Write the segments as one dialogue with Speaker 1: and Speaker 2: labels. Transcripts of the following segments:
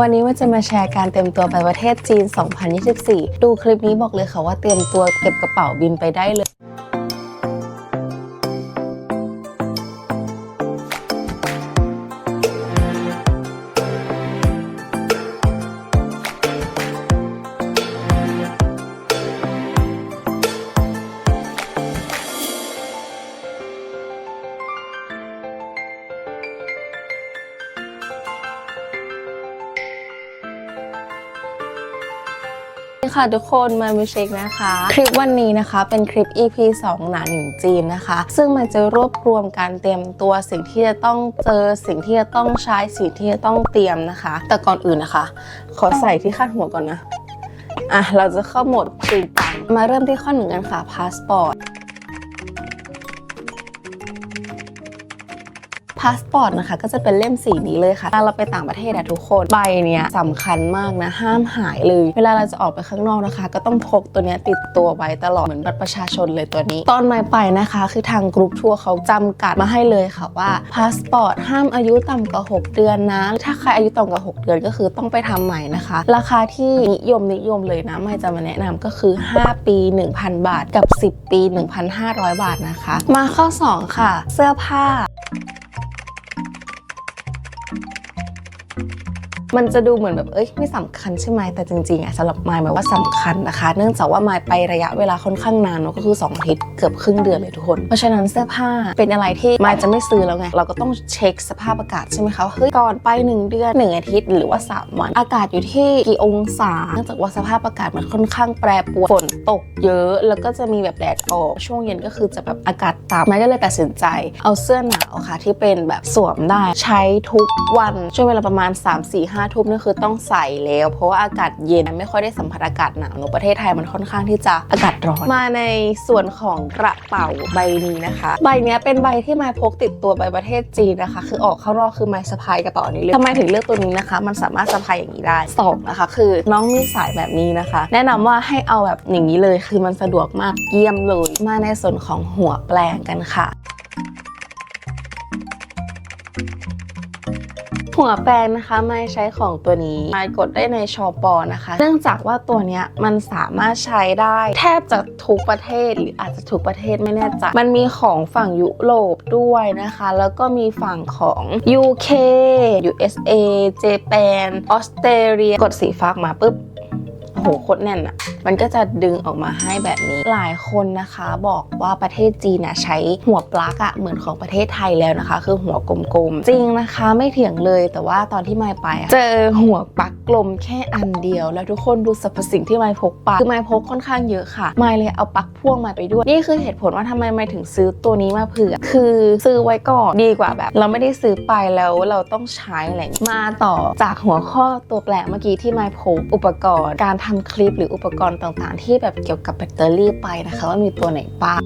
Speaker 1: วันนี้ว่าจะมาแชร์การเตรียมตัวไปประเทศจีน 2024 ดูคลิปนี้บอกเลยค่ะว่าเตรียมตัวเก็บกระเป๋าบินไปได้เลย ค่ะทุกคนมามิเชคนะคะ คลิปวันนี้นะคะ เป็นคลิป EP 2 หนาหนึ่งจีนนะคะ ซึ่งมันจะรวบรวมการเตรียมตัวสิ่งที่จะต้องเจอสิ่งที่จะต้องใช้สิ่งที่จะต้องเตรียมนะคะ แต่ก่อนอื่นนะคะ ขอใส่ที่คาดหัวก่อนนะอะเราจะเข้าโหมดคุยกันมาเริ่มที่ข้อหนึ่งกันค่ะพาสปอร์ตาสปอร์ตนะคะก็จะเป็นเล่มสีนี้เลยค่ะถ้าเราไปต่างประเทศอะทุกคนใบเนี้ยสำคัญมากนะ ห้ามหายเลย เวลาเราจะออกไปข้างนอกนะคะ ก็ต้องพกตัวเนี้ยติดตัวไว้ตลอดเหมือนบัตรประชาชนเลยตัวนี้ ตอนไม่ไปนะคะ คือทางกรุ๊ปทัวร์เขาจำกัดมาให้เลยค่ะว่าพาสปอร์ตห้ามอายุต่ำกว่า 6 เดือนนะ ถ้าใครอายุต่ำกว่า 6 เดือนก็คือต้องไปทำใหม่นะคะ ราคาที่นิยมนิยมเลยนะไม่จะมาแนะนำก็คือ 5 ปี 1,000 บาทกับ 10 ปี 1,500 บาทนะคะ มาข้อ 2 ค่ะ เสื้อผ้า มันจะดูเหมือนแบบเอ้ยไม่สำคัญใช่ไหมแต่จริงๆอะสำหรับมายหมายว่าสำคัญนะคะ เนื่องจากว่ามายไประยะเวลาค่อนข้างนานเนอะก็คือ2อาทิตย์เกือบครึ่งเดือนเลยทุกคน เพราะฉะนั้นเสื้อผ้าเป็นอะไรที่มายจะไม่ซื้อแล้วไงเราก็ต้องเช็คสภาพอากาศใช่ไหมคะเฮ้ยก่อนไป 1 เดือน 1 อาทิตย์ หรือว่า 3 วัน อากาศอยู่ที่กี่องศาเนื่องจากว่าสภาพอากาศมันค่อนข้างแปรปรวนฝนตกเยอะ แล้วก็จะมีแบบแดดออกช่วงเย็นก็คือจะแบบอากาศต่ำมายก็เลยตัดสินใจ เอาเสื้อหนาวค่ะที่เป็นแบบสวมได้ใช้ทุกวันช่วงเวลาประมาณ 3 4 5ทุ่มนี่คือต้องใส่แล้ว เพราะว่าอากาศเย็นไม่ค่อยได้สัมผัสอากาศหนาวเนอะประเทศไทยมันค่อนข้างที่จะอากาศร้อน มาในส่วนของกระเป๋าใบนี้นะคะ ใบเนี้ยเป็นใบที่มายพกติดตัวไปประเทศจีนนะคะ คือออกข้างนอกคือมายสะพายกระเป๋านี้เลยทำไมถึงเลือกตัวนี้นะคะ มันสามารถสะพายอย่างนี้ได้สองนะคะ คือน้องมีสายแบบนี้นะคะ แนะนำว่าให้เอาแบบอย่างนี้เลย คือมันสะดวกมากเยี่ยมเลย มาในส่วนของหัวแปลงกันค่ะ หัวแปรงนะคะไม่ใช้ของตัวนี้ไมากดได้ในชอปอนะคะ เนื่องจากว่าตัวเนี้ยมันสามารถใช้ได้ แทบจะทุกประเทศหรืออาจจะทุกประเทศไม่แน่ใจมันมีของฝั่งยุโรปด้วยนะคะ แล้วก็มีฝั่งของ UK USA Japan ออสเตรเลียกดสีฟ้ามาปุ๊บโหโคตรแน่นอะ มันก็จะดึงออกมาให้แบบนี้ หลายคนนะคะบอกว่าประเทศจีนน่ะใช้หัวปลั๊กอะเหมือนของประเทศไทยแล้วนะคะ คือหัวกลมๆ จริงนะคะไม่เถียงเลยแต่ว่าตอนที่ไม่ไปอะเจอหัวปลั๊กกลมแค่อันเดียว แล้วทุกคนดูสรรพสิ่งที่ไม่พกไปคือไม่พกค่อนข้างเยอะค่ะไม่เลยเอาปลั๊กพ่วงมาไปด้วย นี่คือเหตุผลว่าทำไมไม่ถึงซื้อตัวนี้มาเผื่อ คือซื้อไว้ก่อนดีกว่าแบบ เราไม่ได้ซื้อไปแล้วเราต้องใช้อะไรอย่างมาต่อจากหัวข้อตัวแปลกเมื่อกี้ที่ไม่พกอุปกรณ์ การทำคลิปหรืออุปกรณ์ต่างๆ ที่แบบเกี่ยวกับแบตเตอรี่ไปนะคะ ว่ามีตัวไหนบ้าง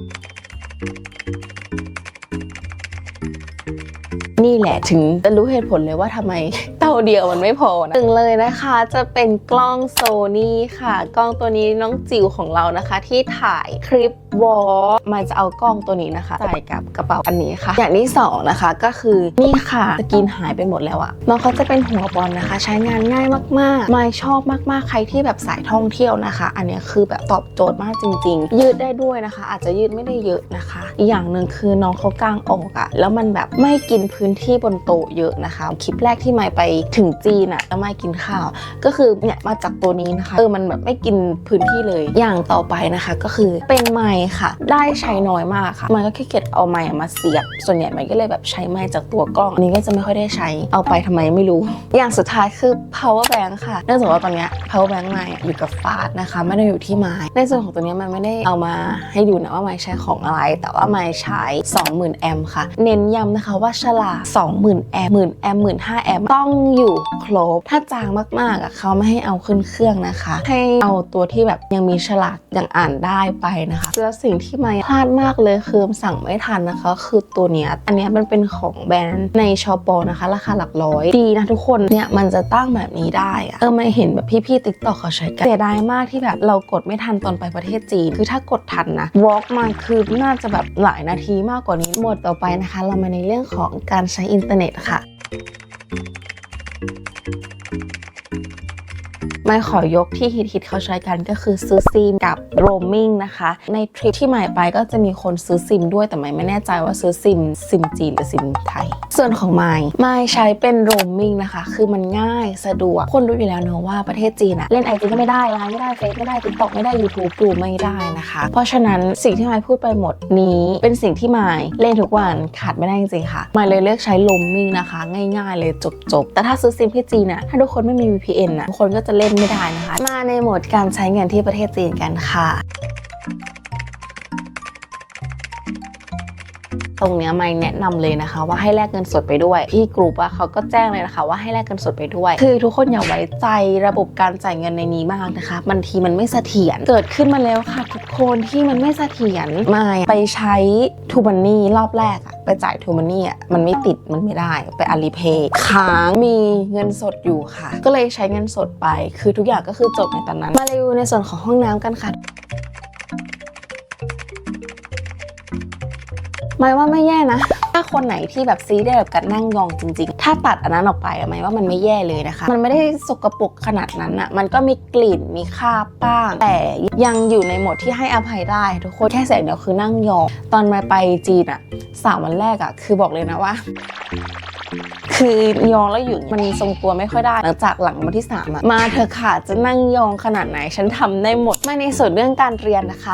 Speaker 1: นี่แหละถึงจะรู้เหตุผลเลยว่าทำไมเต้าเดียวมันไม่พอนะถึงเลยนะคะจะเป็นกล้องโซนี่ค่ะ กล้องตัวนี้น้องจิ๋วของเรานะคะ ที่ถ่ายคลิปวอลมันจะเอากล้องตัวนี้นะคะใส่กับกระเป๋าอันนี้ค่ะ อย่างที่สองนะคะก็คือนี่ค่ะสกรีนหายไปหมดแล้วอะน้องเขาจะเป็นหัวบอลนะคะ ใช้งานง่ายมากๆ ไม่ชอบมากๆ ใครที่แบบสายท่องเที่ยวนะคะ อันนี้คือแบบตอบโจทย์มากจริง ๆ ยืดได้ด้วยนะคะ อาจจะยืดไม่ได้เยอะนะคะ อีกอย่างหนึ่งคือน้องเขากางออกอะแล้วมันแบบไม่กินพื้นที่บนโต๊ะเยอะนะคะ คลิปแรกที่ไม่ไปถึงจีนอะแล้วไม่กินข้าว ก็คือเนี่ยมาจากตัวนี้นะคะเออมันแบบไม่กินพื้นที่เลย อย่างต่อไปนะคะ ก็คือเป็นไม้ค่ะ ได้ใช้น้อยมากค่ะมันก็ขี้เกียจเอาไม้มาเสียบ ส่วนใหญ่มันก็เลยแบบใช้ไม้จากตัวกล้องอันนี้ก็จะไม่ค่อยได้ใช้เอาไปทำไมไม่รู้ อย่างสุดท้ายคือ power bank ค่ะเนื่องจากว่าตอนเนี้ย power bank ไม้อะอยู่กับฟาดนะคะ ไม่ได้อยู่ที่ไม้ในส่วนของตัวเนี้ยมันไม่ได้เอามาให้ดูนะว่าไม้ใช้ของอะไร แต่ว่าไม้ใช้ 20,000 แอมป์ค่ะ เน้นย้ำนะคะว่าฉลาก20,000 แอมป์10,000แอมป์15,000แอมป์ต้องอยู่ครบ ถ้าจางมากๆอะเขาไม่ให้เอาขึ้นเครื่องนะคะ ให้เอาตัวที่แบบยังมีฉลากยังอ่านได้ไปนะคะ แล้วสิ่งที่ม่พลาดมากเลยคือสั่งไม่ทันนะคะ คือตัวเนี้ยอันเนี้ยมันเป็นของแบรนด์ในชอปอนะคะ ราคาหลักร้อย ดีนะทุกคนเนี่ยมันจะตั้งแบบนี้ได้อะเออไม่เห็นแบบพี่ๆติ๊กต็อกเขาใช้กันเสียดายมากที่แบบเรากดไม่ทันตอนไปประเทศจีน คือถ้ากดทันนะวอล์กมาคือน่าจะแบบหลายนาทีมากกว่านี้หมดต่อไปนะคะ เรามาในเรื่องของการใช้อินเทอร์เน็ตค่ะไม่ขอยกที่ฮิตๆเขาใช้กันก็คือซื้อซิมกับโรมมิ่งนะคะ ในทริปที่หมายไปก็จะมีคนซื้อซิมด้วยแต่ไม่ไม่แน่ใจว่าซื้อซิมซิมจีนหรือซิมไทย ส่วนของไมค์ไมค์ใช้เป็นโรมมิ่งนะคะ คือมันง่ายสะดวก คนรู้อยู่แล้วเนอะว่าประเทศจีนอะเล่นไอจีก็ไม่ได้ไลน์ไม่ได้เฟซไม่ได้ติ๊กต็อกไม่ได้ยูทูบดูไม่ได้นะคะ เพราะฉะนั้นสิ่งที่ไมค์พูดไปหมดนี้เป็นสิ่งที่ไมค์เล่นทุกวันขาดไม่ได้จริงๆค่ะไมค์เลยเลือกใช้โรมมิ่งนะคะ ง่าย ๆ เลยจบๆแต่ถ้าซื้อซิมที่จีนอะถ้าทุกคนไม่มี VPN อะทุกคนก็จะเล่นไม่ได้นะคะ มาในโหมดการใช้เงินที่ประเทศจีนกันค่ะ ตรงเนี้ยไม่แนะนำเลยนะคะ ว่าให้แลกเงินสดไปด้วยพี่กรุ๊ปอะเขาก็แจ้งเลยนะคะ ว่าให้แลกเงินสดไปด้วย คือทุกคนอย่าไว้ใจระบบการจ่ายเงินในนี้มากนะคะบางทีมันไม่เสถียรเกิดขึ้นมาแล้วค่ะ ทุกคนที่มันไม่เสถียรไม่ไปใช้ทูมันนี่รอบแรกอะไปจ่ายทูมันนี่อะมันไม่ติดมันไม่ได้ไปอาลีเพย์ค้างมีเงินสดอยู่ค่ะ ก็เลยใช้เงินสดไป คือทุกอย่างก็คือจบในตอนนั้น มารีวิวในส่วนของห้องน้ำกันค่ะ หมายว่าไม่แย่นะ ถ้าคนไหนที่แบบซีได้แบบการนั่งยองจริง ๆ ถ้าตัดอันนั้นออกไปหมายว่ามันไม่แย่เลยนะคะ มันไม่ได้สกปรกขนาดนั้นอะมันก็มีกลิ่นมีคราบบ้าง แต่ยังอยู่ในโหมดที่ให้อภัยได้ ทุกคนแค่แสงเดียวคือนั่งยอง ตอนมาไปจีนอะสามวันแรกอะคือบอกเลยนะว่าคือยองแล้วอยู่มันทรงตัวไม่ค่อยได้ หลังจากหลังวันที่สามอะมาเธอค่ะจะนั่งยองขนาดไหนฉันทำได้หมดไม่ในส่วนเรื่องการเรียนนะคะ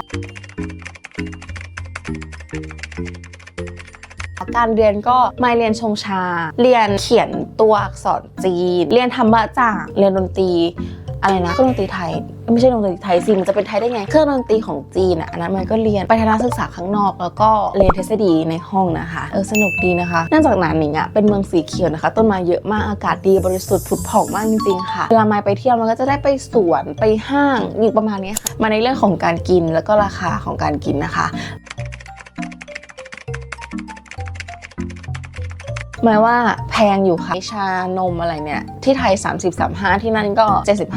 Speaker 1: การเรียนก็ไม่เรียนชงชา เรียนเขียนตัวอักษรจีน เรียนธรรมะจ่างเรียนดนตรีอะไรนะเครื่องดนตรีไทยไม่ใช่ดนตรีไทยสิมันจะเป็นไทยได้ไง เครื่องดนตรีของจีนอะอันนั้นมันก็เรียนไปทัศนศึกษาข้างนอก แล้วก็เรียนทฤษฎีในห้องนะคะเออสนุกดีนะคะเนื่องจากหนานหนิงอะเป็นเมืองสีเขียวนะคะ ต้นไม้เยอะมากอากาศดีบริสุทธิ์ผุดผ่องมากจริงๆค่ะเวลามาไปเที่ยวมันก็จะได้ไปสวนไปห้างอยู่ประมาณนี้ค่ะมาในเรื่องของการกินแล้วก็ราคาของการกินนะคะ หมายว่าแพงอยู่ค่ะชานมอะไรเนี่ย ที่ไทย 30 35 ที่นั่นก็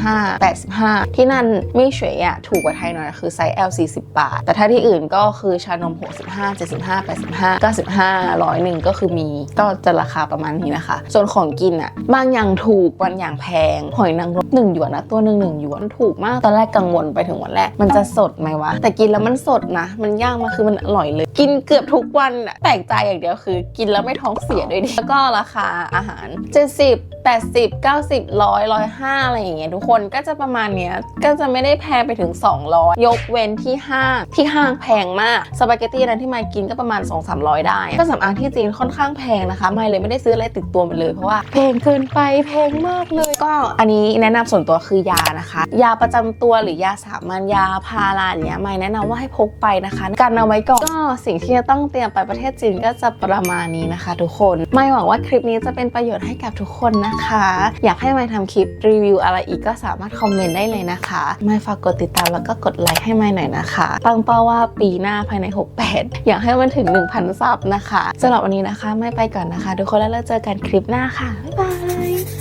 Speaker 1: 75 85 ที่นั่นมีเฉยอะถูกกว่าไทยหน่อยคือไซส์ L 40 บาท แต่ถ้าที่อื่นก็คือชานม 65 75 85 95ร้อยหนึ่งก็คือมีก็จะราคาประมาณนี้นะคะ ส่วนของกินอะบางอย่างถูกบางอย่างแพง หอยนางรมหนึ่งหยวนนะตัวหนึ่งหนึ่งหยวนถูกมากตอนแรกกังวลไปถึงวันแรกมันจะสดไหมวะ แต่กินแล้วมันสดนะ มันย่างมาคือมันอร่อยเลย กินเกือบทุกวันแปลกใจอย่างเดียวคือ กินแล้วไม่ท้องเสียด้วยดิแล้วก็ราคาอาหาร 70 80 90 100 105 อะไรอย่างเงี้ยทุกคนก็จะประมาณเนี้ยก็จะไม่ได้แพงไปถึง 200 ยกเว้นที่ห้างที่ห้างแพงมากสปาเกตตี้นั้นที่มากินก็ประมาณ 2-300 ได้ ก็สำอางที่จีนค่อนข้างแพงนะคะ ไม่เลยไม่ได้ซื้ออะไรติดตัวไปเลยเพราะว่าแพงเกินไปแพงมากเลย ก็อันนี้แนะนำส่วนตัวคือยานะคะ ยาประจำตัวหรือยาสามัญยาพาราอย่าเนี้ยไม่แนะนำว่าให้พกไปนะคะการเอาไว้ก่อนก็สิ่งที่จะต้องเตรียมไปประเทศจีนก็จะประมาณนี้นะคะ ทุกคนไม่หวังว่าคลิปนี้จะเป็นประโยชน์ให้กับทุกคนนะคะ อยากให้ไม่ทำคลิปรีวิวอะไรอีกก็สามารถคอมเมนต์ได้เลยนะคะไม่ฝากกดติดตามแล้วก็กดไลค์ให้ไม่หน่อยนะคะตั้งเป้าว่าปีหน้าภายใน 68 อยากให้มันถึง 1,000ซับนะคะสำหรับวันนี้นะคะ ไม่ไปก่อนนะคะ ทุกคนแล้วเราเจอกันคลิปหน้าค่ะบ๊ายบาย